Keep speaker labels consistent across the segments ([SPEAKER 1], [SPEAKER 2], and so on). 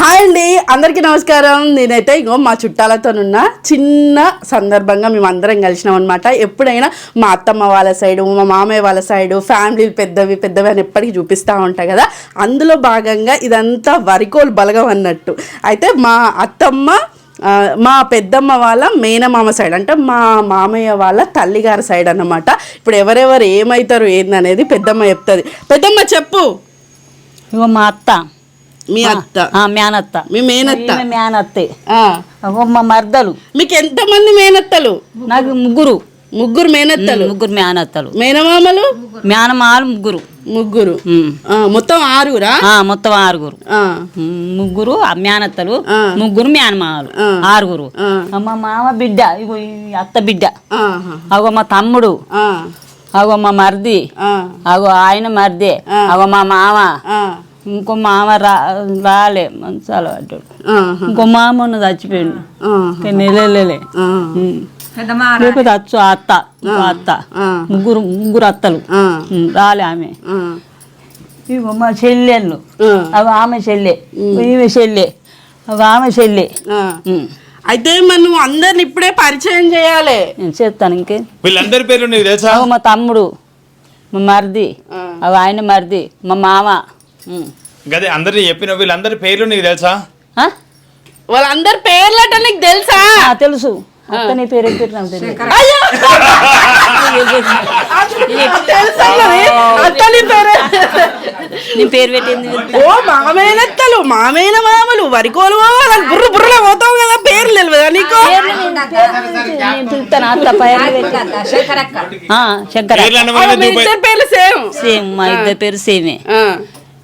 [SPEAKER 1] Hi అండి అందరికీ నమస్కారం. నేనైతే ఇగో మా చుట్టాలతోనున్న చిన్న సందర్భంగా మేము అందరం కలిసినాం అనమాట ఎప్పుడైనా మా అత్తమ్మ వాళ్ళ సైడు మా మామయ్య వాళ్ళ సైడు ఫ్యామిలీలు పెద్దవి పెద్దవి అని ఎప్పటికీ చూపిస్తూ ఉంటాయి కదా. అందులో భాగంగా ఇదంతా వరికోలు బలగం అన్నట్టు. అయితే మా అత్తమ్మ మా పెద్దమ్మ వాళ్ళ మేనమామ సైడ్ అంటే మా మామయ్య వాళ్ళ తల్లిగారి సైడ్ అన్నమాట. ఇప్పుడు ఎవరెవరు ఏమవుతారు ఏందనేది పెద్దమ్మ చెప్తుంది. పెద్దమ్మ చెప్పు.
[SPEAKER 2] ఇగో మా అత్త.
[SPEAKER 1] మీ అత్త.
[SPEAKER 2] ఆ, మేనత్త
[SPEAKER 1] మీ మేనత్త.
[SPEAKER 2] ఈమె మేనత్తే
[SPEAKER 1] ఆ.
[SPEAKER 2] అగో మా మర్దలు.
[SPEAKER 1] మీకు ఎంతమంది మేనత్తలు?
[SPEAKER 2] నాకు ముగ్గురు.
[SPEAKER 1] ముగ్గురు మేనత్తలు?
[SPEAKER 2] ముగ్గురు మేనత్తలు
[SPEAKER 1] మేనమామలు?
[SPEAKER 2] మేనమాలు ముగ్గురు.
[SPEAKER 1] ముగ్గురు.
[SPEAKER 2] ఉమ్.
[SPEAKER 1] ఆ, మొత్తం ఆరుగురా?
[SPEAKER 2] ఆ, మొత్తం ఆరుగురు.
[SPEAKER 1] ఆ,
[SPEAKER 2] ఉమ్, ముగ్గురు ఆ మేనత్తలు
[SPEAKER 1] ఆ.
[SPEAKER 2] ముగ్గురు మేనమామలు
[SPEAKER 1] ఆ.
[SPEAKER 2] ఆరుగురు.
[SPEAKER 1] ఆ.
[SPEAKER 2] ఆ, మా మామ బిడ్డ ఇగో ఈ అత్త బిడ్డ.
[SPEAKER 1] ఆహా,
[SPEAKER 2] అగో మా తమ్ముడు.
[SPEAKER 1] ఆ,
[SPEAKER 2] అగో మా మర్ది.
[SPEAKER 1] ఆ,
[SPEAKER 2] అగో ఆయన మర్దే.
[SPEAKER 1] ఆ.
[SPEAKER 2] అగో మా మామ.
[SPEAKER 1] ఆ,
[SPEAKER 2] ఇంకో మామ రా రాలే మంచాల పడ్డాడు ఇంకో మామ ఉన్న చచ్చిపోయిండు. నెలలే
[SPEAKER 1] ఆ,
[SPEAKER 2] లేకపోతే అచ్చు అత్త అత్త. ముగ్గురు ముగ్గురు అత్తలు. రాలే ఆమె. ఇగో మా చెల్లెళ్ళు అవి ఆమె చెల్లె. ఈమె చెల్లె. అవి ఆమె చెల్లె.
[SPEAKER 1] అయితే నువ్వు అందరిని ఇప్పుడే పరిచయం చేయాలి.
[SPEAKER 2] నేను చెప్తాను ఇంకే.
[SPEAKER 3] వీళ్ళందరి పేర్లు నీకు తెలుసా?
[SPEAKER 2] అవి మా తమ్ముడు మా మరిది. అవి ఆయన మరిది మా మామ.
[SPEAKER 3] గదే అందరిని చెప్పిన వీళ్ళందరి పేర్లు నీకు తెలుసా?
[SPEAKER 2] ఆ?
[SPEAKER 1] వాళ్ళందరి పేర్లట నీకు తెలుసా?
[SPEAKER 2] ఆ, తెలుసు. అత్త నీ పేరు ఏం పేరు నాకు తెలియదు.
[SPEAKER 1] తెలుసా మరి? అత్తని పేరే.
[SPEAKER 2] నీ పేరు పెట్టింది
[SPEAKER 1] ఓ మామేనత్తలు మామేన మామలు వరికోలు మామలు బుర్ర బుర్రలో పోతావు కదా పేర్లు తెలియదా నీకు?
[SPEAKER 2] నేను పిలుస్తాను అత్త
[SPEAKER 3] పేర్లు
[SPEAKER 1] పేర్లు సేమ్.
[SPEAKER 2] సేమ్ మా ఇద్దరు పేరు సేమే.
[SPEAKER 1] ఆ,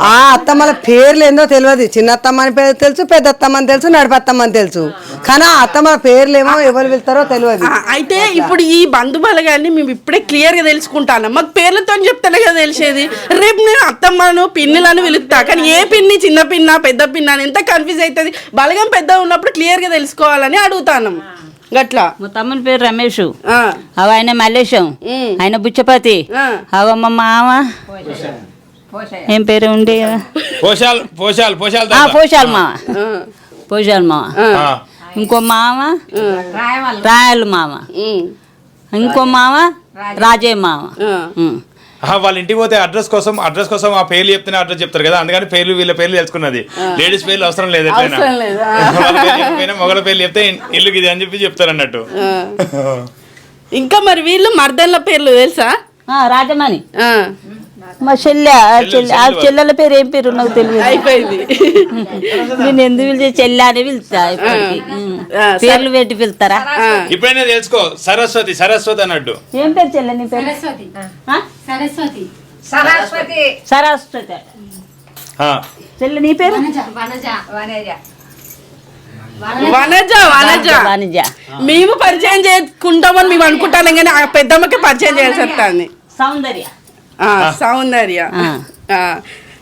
[SPEAKER 2] ఆ
[SPEAKER 4] అత్తమ్మల పేర్లు ఏందో తెలియదు చిన్న అత్తమ్మ అని పేరు తెలుసు పెద్ద అత్తమ్మ అని తెలుసు నడిపత్తమ్మ అని తెలుసు. కానీ ఆ అత్తమ్మల పేర్లేమో ఎవరు వెళ్తారో తెలియదు
[SPEAKER 1] అయితే ఇప్పుడు ఈ బంధు బలగాన్ని మేము ఇప్పుడే క్లియర్గా తెలుసుకుంటాను. మాకు పేర్లతో చెప్తానే కదా తెలిసేది. రేపు నేను అత్తమ్మను పిన్నులను పిలుస్తా. కానీ ఏ పిన్ని చిన్న పిన్న పెద్ద పిన్న అని ఎంత కన్ఫ్యూజ్ అవుతుంది బలగం పెద్ద ఉన్నప్పుడు క్లియర్గా తెలుసుకోవాలని అడుగుతాను. గట్లా.
[SPEAKER 2] మా తమ్ముని పేరు రమేష్.
[SPEAKER 1] ఆ,
[SPEAKER 2] అవ ఆయన మల్లేశం. ఆయన బుచ్చపతి.
[SPEAKER 1] ఆ.
[SPEAKER 2] అవ మా మామ. ఏం పేరు ఉండే?
[SPEAKER 3] పోషాలు పోషాలు పోషాలు.
[SPEAKER 2] పోషాలు మామ.
[SPEAKER 1] ఆ,
[SPEAKER 2] పోషాలు మామ.
[SPEAKER 3] ఆ.
[SPEAKER 2] ఇంకో మామ? రాయలు మామ. ఇంకో మామ? రాజే. మామ.
[SPEAKER 3] వాళ్ళ ఇంటికి పోతే అడ్రస్ కోసం అడ్రస్ కోసం ఆ పేర్లు చెప్తేనే అడ్రస్ చెప్తారు కదా. అందుకని పేర్లు వీళ్ళ పేర్లు తెలుసుకున్నది. లేడీస్ పేర్లు అవసరం లేదు ఎట్లయినా చెప్పకపోయినా మొగల పేర్లు చెప్తే ఇల్లు ఇది అని చెప్పి చెప్తారు అన్నట్టు.
[SPEAKER 1] ఇంకా మరి వీళ్ళు మర్దన్ల పేర్లు తెలుసా?
[SPEAKER 2] ఆ, రాజమణి.
[SPEAKER 1] ఆ,
[SPEAKER 2] మా చెల్లె ఆ చెల్లె ఆ చెల్లెల పేరు ఏం పేరు నాకు తెలియదు.
[SPEAKER 1] అయిపోయింది.
[SPEAKER 2] నేను ఎందుకు పిలిచే చెల్లె అని పిలుస్తా పేర్లు పెట్టి పిలుస్తారా?
[SPEAKER 1] ఆ,
[SPEAKER 3] ఇప్పుడైనా తెలుసుకో సరస్వతి సరస్వతి అన్నట్టు.
[SPEAKER 2] ఏం పేరు చెల్లె నీ పేరు?
[SPEAKER 5] సరస్వతి? సరస్వతి.
[SPEAKER 6] సరస్వతి.
[SPEAKER 2] సరస్వతి. చెల్లె నీ పేరు?
[SPEAKER 5] వనజ వనజ.
[SPEAKER 6] వనేజ.
[SPEAKER 1] వనజ. వనజ
[SPEAKER 2] వాణిజ్య
[SPEAKER 1] మేము పరిచయం చేసుకుంటామని మేము అనుకుంటాం కానీ ఆ పెద్దమ్మకి పరిచయం చేయాల్సి వస్తుంది
[SPEAKER 2] సౌందర్య.
[SPEAKER 1] సౌందర్య.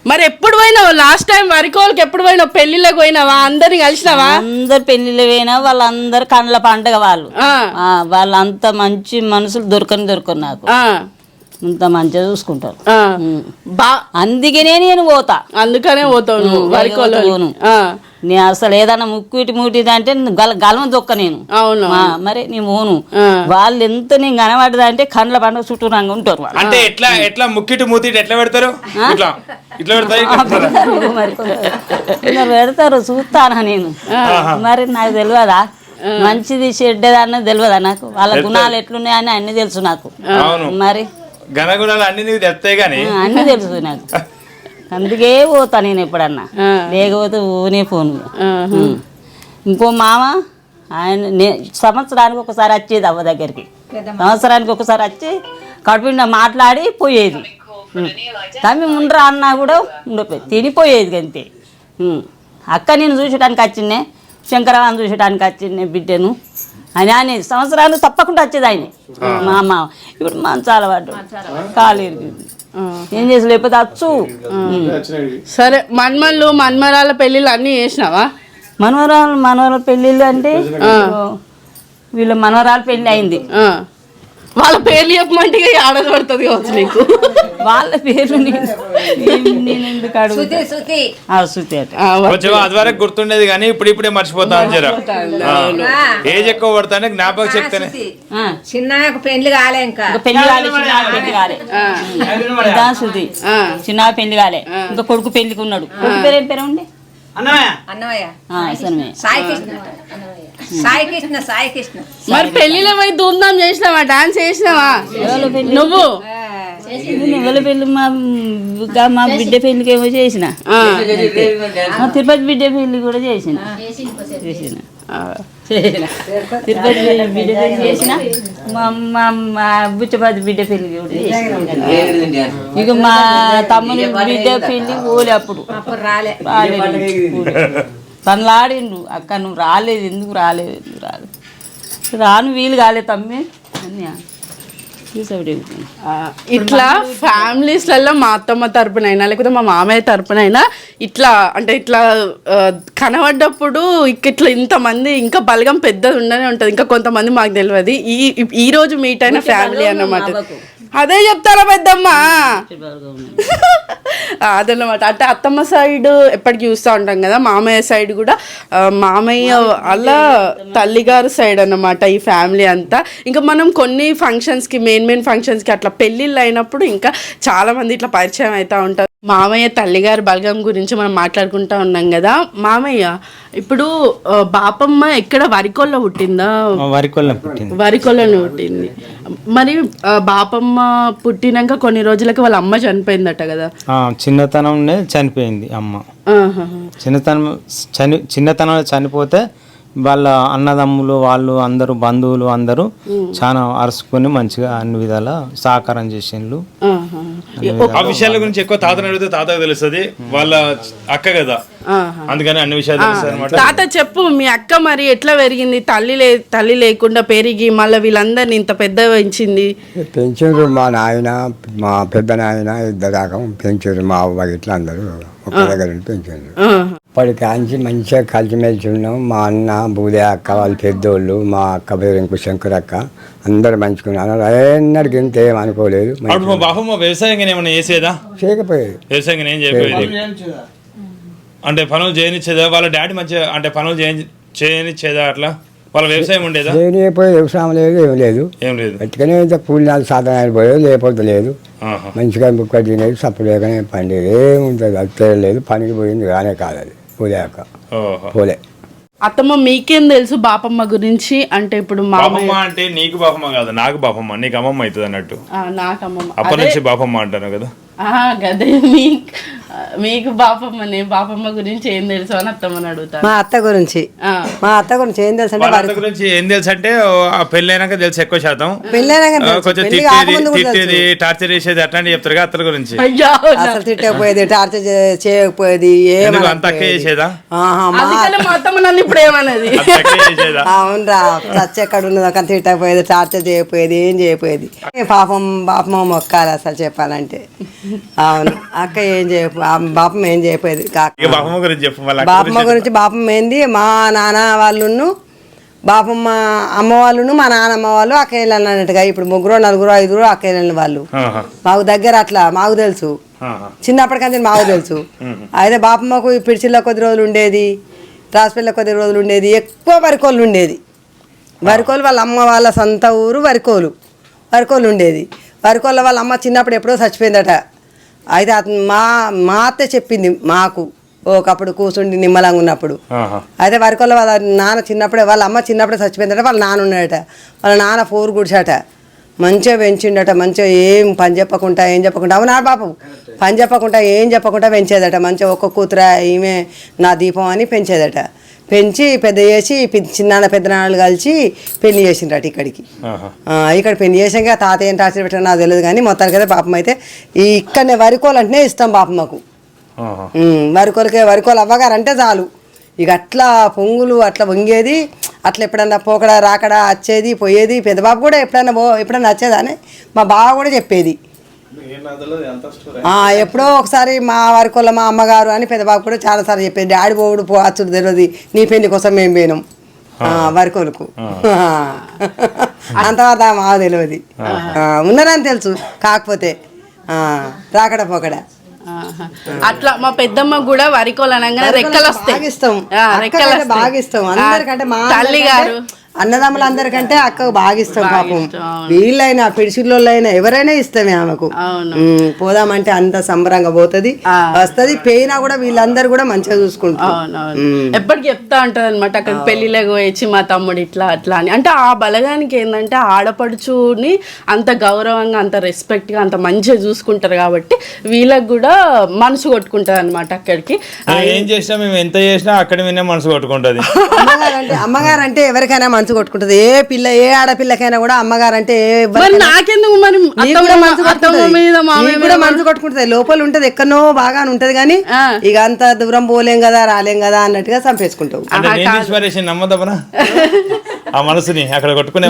[SPEAKER 1] మరి ఎప్పుడు పోయినావు? లాస్ట్ టైం వరికోళ్ళకి ఎప్పుడు పోయినావు? పెళ్ళిళ్ళకి పోయినావా? అందరిని కలిసినావా?
[SPEAKER 2] అందరు పెళ్ళిళ్ళు పోయినా వాళ్ళందరు కండ్ల పండగ వాళ్ళు. వాళ్ళంత మంచి మనుషులు దొరకని దొరకరు నాకు. అంత మంచిగా చూసుకుంటారు. అందుకనే నేను పోతా.
[SPEAKER 1] అందుకనే పోతావు వరికోళ్ళు. ఆ,
[SPEAKER 2] నేను అసలు ఏదైనా ముక్కు ఇటు ముట్టిది అంటే గల గలమ దొక్క నేను.
[SPEAKER 1] అవును.
[SPEAKER 2] ఆ, మరి నీ
[SPEAKER 1] ఆ.
[SPEAKER 2] వాళ్ళు ఎంత నేను కనబడదా అంటే కండ్ల పండుగ చుట్టూ రంగు ఉంటారు వాళ్ళు.
[SPEAKER 3] అంటే ఎట్లా ఎట్లా ముక్కిటి మూతిటి ఎట్లా పెడతారు? ఇట్లా ఇట్లా పెడతారు? ఇట్లా పెడతారా?
[SPEAKER 2] మరి కొందరు పెడతారు. చూస్తానా నేను. మరి నాకు తెలియదా? మంచిది చెడ్డదన్నది తెలియదా నాకు? వాళ్ళ గుణాలు ఎట్లున్నాయని అన్ని తెలుసు నాకు.
[SPEAKER 3] అవును.
[SPEAKER 2] మరి?
[SPEAKER 3] గణగుణాలు అన్ని నీకు తెస్తాయి కానీ.
[SPEAKER 2] అన్ని తెలుసు నాకు. అందుకే పోతా నేను ఎప్పుడన్నా. లేకపోతే ఊనే ఫోన్. ఇంకో మామ ఆయన నే సంవత్సరానికి ఒకసారి వచ్చేది అవ్వ దగ్గరికి. సంవత్సరానికి ఒకసారి వచ్చి కడుపుండ మాట్లాడి పోయేది. తమ్మి ఉండరా అన్నా కూడా ఉండపోయి తినిపోయేది అంతే. అక్క నేను చూసడానికి వచ్చిండే శంకరవాన్ని చూసడానికి వచ్చిండే బిడ్డను. అని అనేది సంవత్సరాలు తప్పకుండా వచ్చేది ఆయన. మా అమ్మ ఇప్పుడు మంచాల పడ్డు కాలు ఇరిగింది ఏం చేసి లేకపోతే వచ్చు ఉం.
[SPEAKER 1] సరే మన్మళ్ళు మన్మరాల పెళ్ళిళ్ళు అన్నీ చేసినావా?
[SPEAKER 2] మనవరాలు మనవరాల పెళ్ళిళ్ళు అంటే వీళ్ళ మనవరాలు పెళ్ళి అయింది.
[SPEAKER 1] ఆ. వాళ్ళ పేర్లు చెప్పమంటే ఆడది పడుతుంది కావచ్చు నీకు.
[SPEAKER 2] వాళ్ళ పేరు నేను నేను ఎందుకు అడుగు
[SPEAKER 6] శృతి శృతి.
[SPEAKER 2] శృతి అట.
[SPEAKER 1] ఆ, వాళ్ళ-
[SPEAKER 3] కొంచెం అది వరకు గుర్తుండేది కానీ ఇప్పుడు ఇప్పుడే మర్చిపోతా అని జర. ఏజ్ ఎక్కువ పడతానే జ్ఞాపకం చెప్తానే.
[SPEAKER 6] చిన్నకు పెళ్ళి కాలే ఇంకా.
[SPEAKER 2] పెళ్ళి కాలే చిన్న పెళ్ళి కాలే. చిన్న పెళ్ళి కాలే. ఇంకా కొడుకు పెళ్ళికి ఉన్నాడు. కొడుకు పేరు ఏం పేరు ఉండే
[SPEAKER 6] అన్నమయ్య
[SPEAKER 2] ఆ, సనమే
[SPEAKER 6] సాయి కృష్ణ. సాయి కృష్ణ సాయి కృష్ణ.
[SPEAKER 1] మరి పెళ్ళిలో పోయి ధూమ్ధాం చేసినావా డాన్స్ చేసినావా? నువ్వు?
[SPEAKER 2] ఎవరి పెళ్ళి మా మా బిడ్డ పెళ్ళికి ఏమో చేసిన.
[SPEAKER 1] ఆ.
[SPEAKER 2] మా తిరుపతి బిడ్డ పెళ్ళి కూడా చేసిన. చేసిన.
[SPEAKER 1] ఆ.
[SPEAKER 2] తిరుపతి బిడ్డ పెళ్ళి చేసిన. మా మా బుచ్చపతి బిడ్డ పెళ్ళి కూడా చేసిన. ఇక మా తమ్ముని బిడ్డ పెళ్ళి పోలే అప్పుడు.
[SPEAKER 6] అప్పుడు రాలే.
[SPEAKER 2] రాలేదు తను ఆడిండు అక్క నువ్వు రాలేదు. ఎందుకు రాలేదు? ఎందుకు రాలేదు? రాను వీలు కాలేదు తమ్మి. అని
[SPEAKER 1] ఇట్లా ఫ్యామిలీస్లలో మా అత్తమ్మ తరపునైనా లేకపోతే మా మామయ్య తరపునైనా ఇట్లా అంటే ఇట్లా కనబడ్డప్పుడు ఇక ఇట్లా ఇంతమంది ఇంకా బలగం పెద్దది ఉండనే ఉంటుంది. ఇంకా కొంతమంది మాకు తెలియదు ఈ ఈ రోజు మీట్ అయిన ఫ్యామిలీ అన్నమాట. అదే చెప్తారా పెద్దమ్మ? అదన్నమాట. అంటే అత్తమ్మ సైడ్ ఎప్పటికి చూస్తూ ఉంటాం కదా మామయ్య సైడ్ కూడా. మామయ్య అలా తల్లిగారు సైడ్ అన్నమాట ఈ ఫ్యామిలీ అంతా. ఇంకా మనం కొన్ని ఫంక్షన్స్కి మెయిన్ మెయిన్ ఫంక్షన్స్కి అట్లా పెళ్ళిళ్ళు అయినప్పుడు ఇంకా చాలా మంది ఇట్లా పరిచయం అవుతూ ఉంటారు. మామయ్య తల్లిగారు బలగం గురించి మనం మాట్లాడుకుంటా ఉన్నాం కదా. మామయ్య ఇప్పుడు బాపమ్మ ఎక్కడ వరికొల్లో పుట్టిందా?
[SPEAKER 5] వరికొల్లం పుట్టింది.
[SPEAKER 1] వరికొల్లను పుట్టింది. మరి బాపమ్మ పుట్టినాక కొన్ని రోజులకి వాళ్ళ అమ్మ చనిపోయిందట కదా.
[SPEAKER 5] ఆ, చిన్నతనంలో చనిపోయింది అమ్మ. చిన్నతనం చని చిన్నతనంలో చనిపోతే వాళ్ళ అన్నదమ్ములు వాళ్ళు అందరూ బంధువులు అందరూ చాలా అరుచుకొని మంచిగా అన్ని విధాల సహకారం చేసిండ్రు.
[SPEAKER 3] ఆ విషయాల గురించి ఎక్కువ తాతని అడిగితే తాతకు తెలుస్తుంది వాళ్ళ అక్క కదా. అందుకని అన్ని విషయాలు అనమాట
[SPEAKER 1] తాత చెప్పు మీ అక్క మరి ఎట్లా పెరిగింది? తల్లి లే తల్లి లేకుండా పెరిగి మళ్ళీ వీళ్ళందరినీ ఇంత పెద్ద పెంచింది?
[SPEAKER 7] పెంచారు మా నాయన మా పెద్ద నాయన ఇద్దరు దాకా పెంచారు మా అవ్వ ఇట్లా అందరూ ఒక దగ్గర పెంచారు
[SPEAKER 1] ఆహా.
[SPEAKER 7] ఇప్పటి కాంచి మంచిగా కలిసిమెలిసి ఉన్నాం. మా అన్న బూదే అక్క వాళ్ళు పెద్దోళ్ళు మా అక్క పేరు ఇంకో శంకర్ అక్క అందరు మంచుకున్నారు ఎన్నడికి ఇంత ఏం అనుకోలేదు.
[SPEAKER 3] అప్పుడు మా వ్యవసాయం ఏమైనా చేసేదా?
[SPEAKER 7] చేయకపోయేది.
[SPEAKER 3] వ్యవసాయం ఏం చేయకపోయేది? అంటే పనులు చేయనిచ్చేదా? వాళ్ళ డాడీ మంచిగా అంటే పనులు చేయని చేయనిచ్చేదా అట్లా? వాళ్ళ వ్యవసాయం ఉండేదా?
[SPEAKER 7] చేయకపోయేది వ్యవసాయం లేదు ఏం లేదు.
[SPEAKER 3] ఏం లేదు.
[SPEAKER 7] గట్టిగానే ఇంత కూలి నాలుగు సాధన అయిపోయేది లేకపోతే లేదు. మంచిగా ముక్క తినేది సప్పులేకనే పండేది. ఏముంటుంది అది లేదు పనికి పోయింది కానే కాదు అది.
[SPEAKER 3] ఓహో.
[SPEAKER 7] పోలే.
[SPEAKER 1] అత్తమ్మ మీకేం తెలుసు బాపమ్మ గురించి? అంటే ఇప్పుడు మామయ్య
[SPEAKER 3] బాపమ్మ అంటే నీకు బాపమ్మ కాదు నాకు బాపమ్మ నీకు అమ్మమ్మ అవుతుంది అన్నట్టు.
[SPEAKER 1] ఆ, నాకమ్మమ్మ.
[SPEAKER 3] అప్పటి నుంచి బాపమ్మ అంటాను కదా.
[SPEAKER 1] గదే మీకు మీకు బాపమ్మని బాపమ్మ గురించి ఏం తెలుసు అని అత్తమ్మని అడుగుతాను.
[SPEAKER 4] మా అత్త గురించి. మా అత్త గురించి ఏం తెలుసు అంటే
[SPEAKER 3] వాళ్ళ అత్త గురించి ఏం తెలుసు అంటే పెళ్ళైనాక తెలుసు ఎక్కువ శాతం. కొంచెం
[SPEAKER 4] పెళ్ళి
[SPEAKER 3] తిట్టేది తిట్టేది టార్చర్ చేసేది అట్లాంటి చెప్తారు అత్తల గురించి.
[SPEAKER 1] అయ్యో
[SPEAKER 4] అసలు తిట్టకపోయేది టార్చర్ చేయకపోయేది
[SPEAKER 3] ఎందుకు అంత. చేసేదా?
[SPEAKER 4] ఆహా, మా
[SPEAKER 1] అందుకనే మా అత్తమ్మ నన్ను ఇప్పుడు
[SPEAKER 3] చేసేదా?
[SPEAKER 4] అవునరా చచ్చి ఎక్కడ ఉన్నది ఒక తిట్టకపోయేది టార్చర్ చేయకపోయేది ఏం చేయకపోయేది. పాపం బాపమ్మ మొక్కాలి అసలు చెప్పాలంటే. అవును. అక్క ఏం చేయ బాపమ్మ ఏం
[SPEAKER 3] ఇక బాపమ్మ గురించి చెప్పు
[SPEAKER 4] బాపమ్మ
[SPEAKER 3] గురించి
[SPEAKER 4] బాపమ్మ ఏంది? మా నాన్న వాళ్ళును బాపమ్మ అమ్మ వాళ్ళును మా నాన్నమ్మ వాళ్ళు అక్కయ్యలు అన్నట్టుగా ఇప్పుడు ముగ్గురు నలుగురు ఐదుగురు అక్కయ్యలు వాళ్ళు. మాకు దగ్గర అట్లా మాకు తెలుసు. చిన్నప్పటికంటే మాకు తెలుసు. అయితే బాపమ్మకు ఈ పిడిచిల్లో కొద్ది రోజులు ఉండేది రాసిపిల్ల కొద్ది రోజులు ఉండేది ఎక్కువ వరికోళ్ళు ఉండేది. వరికోలు వాళ్ళ అమ్మ వాళ్ళ సొంత ఊరు వరికోలు. వరికోలు ఉండేది. వరికోళ్ళ వాళ్ళ అమ్మ చిన్నప్పుడు ఎప్పుడో చచ్చిపోయిందట. అయితే అతను మా మా అత్త చెప్పింది మాకు. ఒకప్పుడు కూర్చుండి నిమ్మలంగా ఉన్నప్పుడు. అయితే వరికొల్ల వాళ్ళ నాన్న చిన్నప్పుడే వాళ్ళ అమ్మ చిన్నప్పుడే చచ్చిపోయిందట వాళ్ళ నాన్న ఉన్నాడట. వాళ్ళ నాన్న ఫోర్ గుడిచాట మంచిగా పెంచిండట మంచిగా ఏం పని చెప్పకుండా ఏం చెప్పకుండా. అవునా బాబు. పని చెప్పకుండా ఏం చెప్పకుండా పెంచేదట. మంచిగా ఒక్క కూతుర ఈమె నా దీపం అని పెంచేదట. పెంచి పెద్ద చేసి చిన్నాన్న పెద్దనాన్నలు కలిసి పెళ్ళి చేసిండ్రట ఇక్కడికి. ఇక్కడ పెళ్ళి చేసాక తాత ఏం టార్చర్ పెట్టారో నాకు తెలియదు కానీ మొత్తానికి అయితే పాపం అయితే ఈ ఇక్కడనే వరికోలంటేనే ఇస్తాం పాపమ్మకు. ఉమ్, వరికోలకే వరికోలు అవ్వగారు అంటే చాలు. ఇక అట్లా పొంగులు అట్లా వంగేది అట్లా ఎప్పుడన్నా పోకడ రాకడ వచ్చేది పోయేది పెద్ద బాబు కూడా ఎప్పుడన్నా పో ఎప్పుడన్నా వచ్చేదానే మా బావ కూడా చెప్పేది. ఎప్పుడో ఒకసారి మా వరికోళ్ళ మా అమ్మగారు అని పెద్ద బాబు కూడా చాలాసార్లు చెప్పేది డాడీ పోవుడు పోవచ్చు తెలియదు నీ పెళ్ళి కోసం మేము పోయినాం. ఆ, వరకోలకు అంతవాత మాకు తెలియదు ఉన్నారని తెలుసు కాకపోతే ఆ, రాకడ పోకడ.
[SPEAKER 1] అట్లా మా పెద్దమ్మ కూడా వరికోలు అనగానే రెక్కలు వస్తాయి
[SPEAKER 4] బాగా ఇష్టం. అందరికంటే మా
[SPEAKER 1] తల్లి
[SPEAKER 4] అందరికంటే-
[SPEAKER 1] గారు
[SPEAKER 4] అన్నదమ్ములందరికంటే అక్కకు బాగా ఇష్టం పాపం. వీళ్ళైనా పిడిచిళ్ళైనా ఎవరైనా ఇష్టమే ఆమెకు. పోదామంటే అంత సంబరంగా పోతుంది. వస్తది పోయినా కూడా వీళ్ళందరూ కూడా మంచిగా చూసుకుంటారు.
[SPEAKER 1] ఎప్పటికి చెప్తా ఉంటది అనమాట అక్కడ పెళ్ళిలోకి వచ్చి మా తమ్ముడు ఇట్లా అట్లా అని. అంటే ఆ బలగానికి ఏంటంటే ఆడపడుచుని అంత గౌరవంగా అంత రెస్పెక్ట్గా అంత మంచిగా చూసుకుంటారు కాబట్టి వీళ్ళకి కూడా మనసు కొట్టుకుంటది అనమాట అక్కడికి
[SPEAKER 3] ఏం చేసినా మేము ఎంత చేసినా అక్కడ మనసు కొట్టుకుంటది.
[SPEAKER 4] అమ్మగారు అంటే అమ్మగారు అంటే ఎవరికైనా మనసు కొట్టుకుంటది. ఏ పిల్ల ఏ ఆడపిల్లకైనా కూడా అమ్మగారు అంటే
[SPEAKER 1] నాకెందుకు మరి
[SPEAKER 4] కూడా మనసు కొట్టుకుంటది.
[SPEAKER 1] మీద మామయ్య
[SPEAKER 4] నీకు
[SPEAKER 1] మీద
[SPEAKER 4] కూడా మనసు కొట్టుకుంటది. లోపల ఉంటది ఎక్కడనో బాగా ఉంటది కానీ. ఇక అంత దూరం పోలేం కదా రాలేం కదా అన్నట్టుగా చంపేసుకుంటావు.
[SPEAKER 3] ఆ మనసుని అక్కడ కొట్టుకునే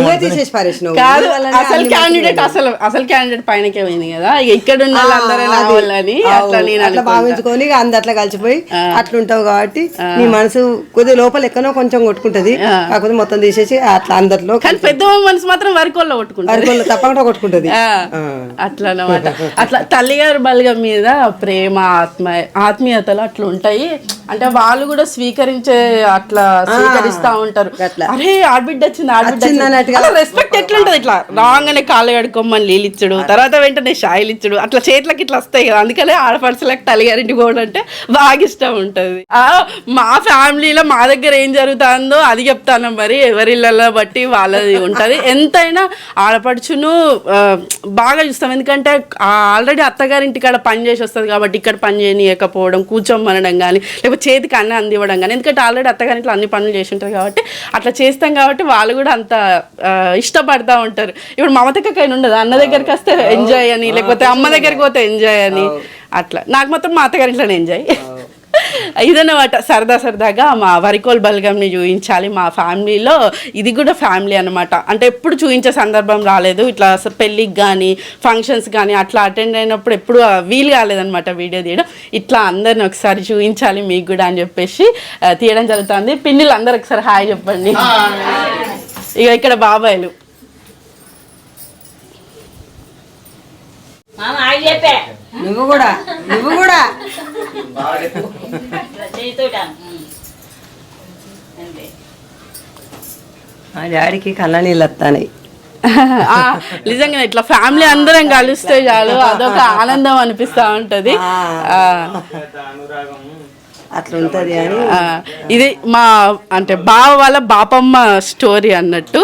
[SPEAKER 1] కాదు అసలు క్యాండిడేట్ అసలు అసలు క్యాండిడేట్ పైనకే పోయింది కదా. ఇక ఇక్కడ ఉన్న
[SPEAKER 4] అవు,
[SPEAKER 1] అట్లా నేను.
[SPEAKER 4] భావించుకొని అందట్లా కలిసిపోయి అట్లుంటావు కాబట్టి నీ మనసు కొద్ది లోపల ఎక్కడో కొంచెం కొట్టుకుంటది. కాకపోతే మొత్తం తీసేసి అట్లా అందరిలో
[SPEAKER 1] కానీ పెద్ద మనసు మాత్రం వరికోల్లో కొట్టుకుంటారు
[SPEAKER 4] వరకుల్లో తప్పకుండా కొట్టుకుంటది.
[SPEAKER 1] అట్లా అన్నమాట. అట్లా తల్లిగారి బలగం మీద ప్రేమ ఆత్మ ఆత్మీయతలు అట్లా ఉంటాయి. అంటే వాళ్ళు కూడా స్వీకరించే అట్లా స్వీకరిస్తా ఉంటారు. అరే ఆడబిడ్డ వచ్చింది ఆడబిడ్డ. రెస్పెక్ట్ ఎట్లుంటది ఇట్లా? రాగానే కాళ్ళు కడుక్కోమని నీళ్ళు ఇచ్చుడు తర్వాత వెంటనే షాయిలు ఇచ్చుడు. అట్లా చేతులకి ఇట్లా వస్తాయి కదా. అందుకనే ఆడపడుచులకు తల్లిగారింటికి పోవడం అంటే బాగా ఇష్టం ఉంటది. ఆ, మా ఫ్యామిలీలో మా దగ్గర ఏం జరుగుతుందో అది చెప్తాను మరి. ఎవరిళ్ళలో బట్టి వాళ్ళది ఉంటది. ఎంతైనా ఆడపడుచును బాగా చూస్తాం. ఎందుకంటే ఆల్రెడీ అత్తగారింటి కాడ పని చేసి వస్తుంది కాబట్టి ఇక్కడ పని చేయనీయకపోవడం కూర్చోమనడం కానీ లేకపోతే చేతికి అన్నీ అందివ్వడం కానీ ఎందుకంటే ఆల్రెడీ అత్తగారింట్లో అన్ని పనులు చేసి ఉంటారు కాబట్టి అట్లా చేస్తాం కాబట్టి వాళ్ళు కూడా అంత ఇష్టపడతా ఉంటారు. ఇప్పుడు మమతకైనా ఉండదు? అన్న దగ్గరికి వస్తే ఎంజాయ్ అని లేకపోతే అమ్మ దగ్గరికి పోతే ఎంజాయ్ అని అట్లా. నాకు మాత్రం మా అత్తగారింట్లోనే ఎంజాయ్ ఇదన్నమాట సరదా సరదాగా మా వరికోల్ బల్గంని చూపించాలి మా ఫ్యామిలీలో. ఇది కూడా ఫ్యామిలీ అన్నమాట. అంటే ఎప్పుడు చూపించే సందర్భం రాలేదు. ఇట్లా పెళ్ళికి కానీ ఫంక్షన్స్ కానీ అట్లా అటెండ్ అయినప్పుడు ఎప్పుడు వీలు కాలేదనమాట వీడియో తీయడం. ఇట్లా అందరిని ఒకసారి చూపించాలి మీకు కూడా అని చెప్పేసి తీయడం జరుగుతుంది. పిన్నిలు అందరు ఒకసారి హాయ్ చెప్పండి. ఇక ఇక్కడ బాబాయిలు.
[SPEAKER 2] చెప్పే.
[SPEAKER 4] నువ్వు కూడా నువ్వు కూడా. మా డాడీకి కళ్ళ నీళ్ళు వస్తాయి
[SPEAKER 1] ఆ, నిజంగా ఇట్లా ఫ్యామిలీ అందరం కలిస్తే చాలు అదొక ఆనందం అనిపిస్తా ఉంటది. ఆ,
[SPEAKER 4] అట్లా ఉంటది అని.
[SPEAKER 1] ఇది మా అంటే బావ వాళ్ళ బాపమ్మ స్టోరీ అన్నట్టు.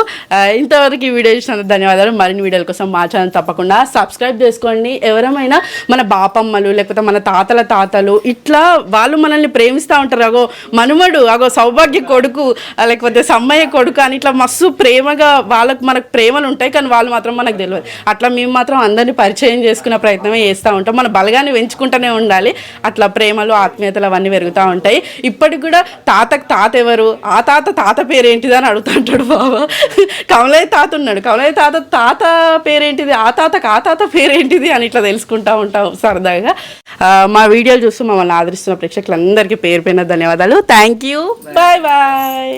[SPEAKER 1] ఇంతవరకు ఈ వీడియో చూసినందుకు ధన్యవాదాలు. మరిన్ని వీడియోల కోసం మా ఛానల్ తప్పకుండా సబ్స్క్రైబ్ చేసుకోండి. ఎవరమైనా మన బాపమ్మలు లేకపోతే మన తాతల తాతలు ఇట్లా వాళ్ళు మనల్ని ప్రేమిస్తూ ఉంటారు. అగో మనుమడు అగో సౌభాగ్య కొడుకు లేకపోతే సమ్మయ్య కొడుకు అని ఇట్లా మస్తు ప్రేమగా వాళ్ళకు మనకు ప్రేమలు ఉంటాయి. కానీ వాళ్ళు మాత్రం మనకు తెలియదు అట్లా మేము మాత్రం అందరినీ పరిచయం చేసుకునే ప్రయత్నమే చేస్తూ ఉంటాం. మన బలగాన్ని పెంచుకుంటూనే ఉండాలి. అట్లా ప్రేమలు ఆత్మీయతలు అవన్నీ జరుగుతూ ఉంటాయి. ఇప్పటికి కూడా తాతకు తాత ఎవరు? ఆ తాత తాత పేరేంటిది అని అడుగుతా ఉంటాడు బాబా కమలయ్య తాత ఉన్నాడు. కమలయ్య తాత తాత పేరేంటిది? ఆ తాతకు ఆ తాత పేరేంటిది అని ఇట్లా తెలుసుకుంటా ఉంటాం సరదాగా. ఆ, మా వీడియోలు చూస్తూ మమ్మల్ని ఆదరిస్తున్న ప్రేక్షకులందరికీ పేరు పైన ధన్యవాదాలు. Thank you bye bye